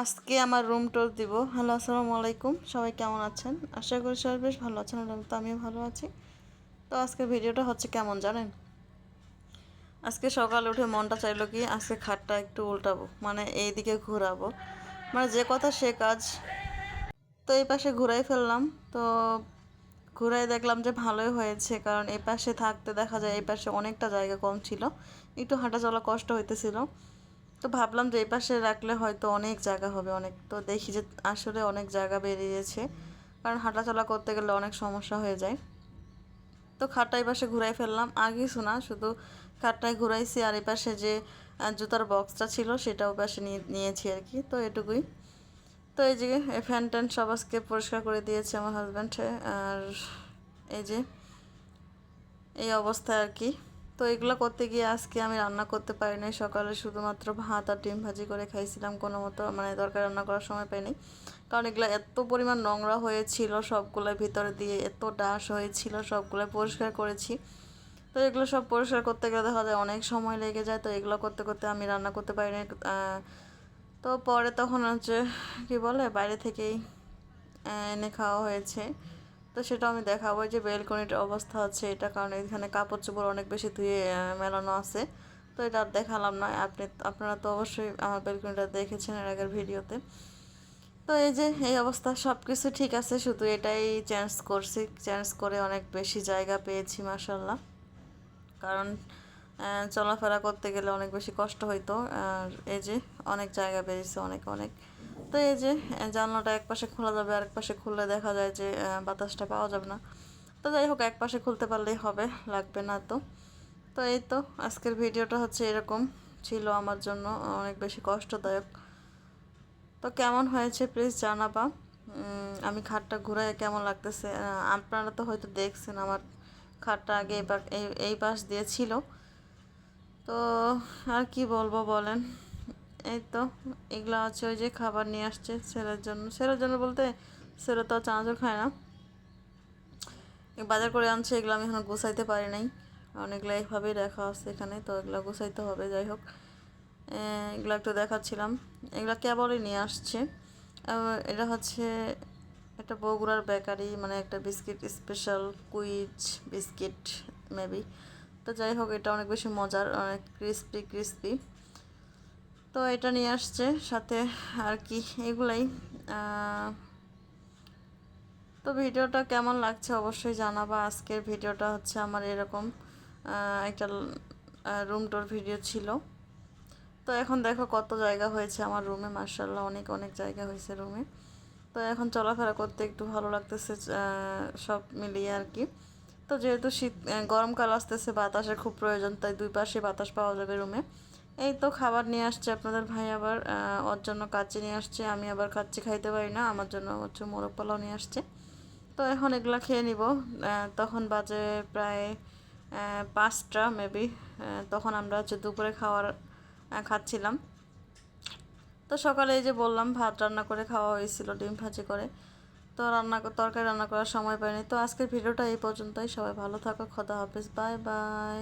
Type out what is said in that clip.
আজকে আমার রুম টুর দিব। হ্যালো আসসালামু আলাইকুম। সবাই কেমন আছেন? আশা করি সবাই বেশ ভালো আছেন তো আমিও ভালো আছি। তো আজকের ভিডিওটা হচ্ছে কেমন জানেন? আজকে সকালে উঠে মনটা চাইলো কি, আজকে খাটটা একটু উল্টাবো মানে এইদিকে ঘোরাবো। মানে যে কথা সে কাজ, তো এই পাশে ঘুরাই ফেললাম। তো ঘুরাই দেখলাম যে ভালোই হয়েছে, কারণ এই পাশে থাকতে দেখা যায় এই পাশে অনেকটা জায়গা কম ছিল। একটু হাঁটা চলা কষ্ট হইতেছিল। তো ভাবলাম যে এই পাশে রাখলে হয়তো অনেক জায়গা হবে, অনেক, তো দেখি যে আসলে অনেক জায়গা বেরিয়েছে। কারণ হাঁটাচলা করতে গেলে অনেক সমস্যা হয়ে যায়। তো খাটটা এই পাশে ঘুরাই ফেললাম। আগে শোনা, শুধু খাটটায় ঘুরাইছি আর এই পাশে যে জুতার বক্সটা ছিল সেটাও পাশে নিয়ে, নিয়েছি আর কি। তো এটুকুই। তো এই যে ফ্যান ট্যান সব আজকে পরিষ্কার করে দিয়েছে আমার হাজব্যান্ড আর এই যে, এই অবস্থা আর কি। তো এগুলো করতে গিয়ে আজকে আমি রান্না করতে পারি নাই। সকালে শুধুমাত্র ভাত আর ডিম ভাজি করে খাইছিলাম, কোনো মতো মানে তরকারি রান্না করার সময় পাইনি। কারণ এগুলো এত পরিমাণ নোংরা হয়েছিল সবগুলোর ভিতরে দিয়ে, এত ডাস হয়েছিল সবগুলো পরিষ্কার করেছি। তো এগুলো সব পরিষ্কার করতে গেলে দেখা যায় অনেক সময় লেগে যায়, তো এগুলো করতে করতে আমি রান্না করতে পারি না তো পরে তখন হচ্ছে কি বলে, বাইরে থেকেই এনে খাওয়া হয়েছে। তো সেটা আমি দেখাবো যে বেলকনির অবস্থা আছে এটা, কারণ এখানে কাপড় চোপড় অনেক বেশি ধুয়ে মেলানো আছে। তো এটা আর দেখালাম না, আপনি, আপনারা তো অবশ্যই আমার বেলকনিটা দেখেছেন এর আগের ভিডিওতে। তো এই যে, এই অবস্থা সব কিছু ঠিক আছে, শুধু এটাই চেঞ্জ করছি চেঞ্জ করে অনেক বেশি জায়গা পেয়েছি মাসাল্লাহ কারণ চলাফেরা করতে গেলে অনেক বেশি কষ্ট হইতো, আর এই যে, অনেক জায়গা বেরিয়েছে অনেক অনেক। তো এই যে জানলাটা এক পাশে খোলা যাবে আর এক পাশে খুললে দেখা যায় যে বাতাসটা পাওয়া যাবে না। তো যাই হোক, এক পাশে খুলতে পারলেই হবে, লাগবে না তো। তো এই তো, আজকের ভিডিওটা হচ্ছে এরকম, ছিল আমার জন্য অনেক বেশি কষ্টদায়ক। তো কেমন হয়েছে প্লিজ জানাবা। আমি খাটটা ঘুরে কেমন লাগতেছে? আপনারা তো হয়তো দেখছেন আমার খাটটা আগে এই পাশ দিয়ে ছিল। তো আর কি বলব বলেন। এই তো, এগুলো আছে ওই যে খাবার নিয়ে আসছে ছেলের জন্য। ছেলের জন্য বলতে ছেলে তো চানাচুর খায় না। বাজার করে আনছে, এগুলো আমি এখন গুছাইতে পারি নাই। অনেকগুলো এইভাবেই রাখা আছে এখানে, তো এগুলো গুছাইতে হবে, যাই হোক। এগুলো একটু দেখাচ্ছিলাম। এগুলো কেবলই নিয়ে আসছে। এটা হচ্ছে একটা বগুড়ার বেকারি মানে একটা biscuit special quiz, biscuit maybe তো যাই হোক, এটা অনেক বেশি মজার, অনেক ক্রিস্পি ক্রিস্পি তো এটা নিয়ে আসছে সাথে আর কি এগুলাই। তো ভিডিওটা কেমন লাগছে অবশ্যই জানাবা। আজকের ভিডিওটা হচ্ছে আমার এরকম একটা রুম টোর ভিডিও ছিল। তো এখন দেখো কত জায়গা হয়েছে আমার রুমে মার্শাল্লাহ অনেক অনেক জায়গা হয়েছে রুমে তো এখন চলাফেরা করতে একটু ভালো লাগতেছে সব মিলিয়ে আর কি। তো যেহেতু শীত গরমকাল আসতেছে, বাতাসের খুব প্রয়োজন, তাই দুই পাশে বাতাস পাওয়া যাবে রুমে এই তো খাবার নিয়ে আসছে আপনাদের ভাই আবার ওর জন্য কাচ্চি নিয়ে আসছে, আমি আবার কাচ্চি খাইতে পারি না, আমার জন্য হচ্ছে মোরগ পোলাও নিয়ে আসছে। তো এখন এগুলো খেয়ে নিব তখন বাজে প্রায় পাঁচটা মেবি তখন আমরা হচ্ছে দুপুরে খাওয়ার খাচ্ছিলাম। তো সকালে এই যে বললাম, ভাত রান্না করে খাওয়া হয়েছিল, ডিম ভাজি করে। তো রান্না তরকারি রান্না করার সময় পাইনি। তো আজকের ভিডিওটা এই পর্যন্তই, সবাই ভালো থাকো, খদা হাফিজ, বাই বাই।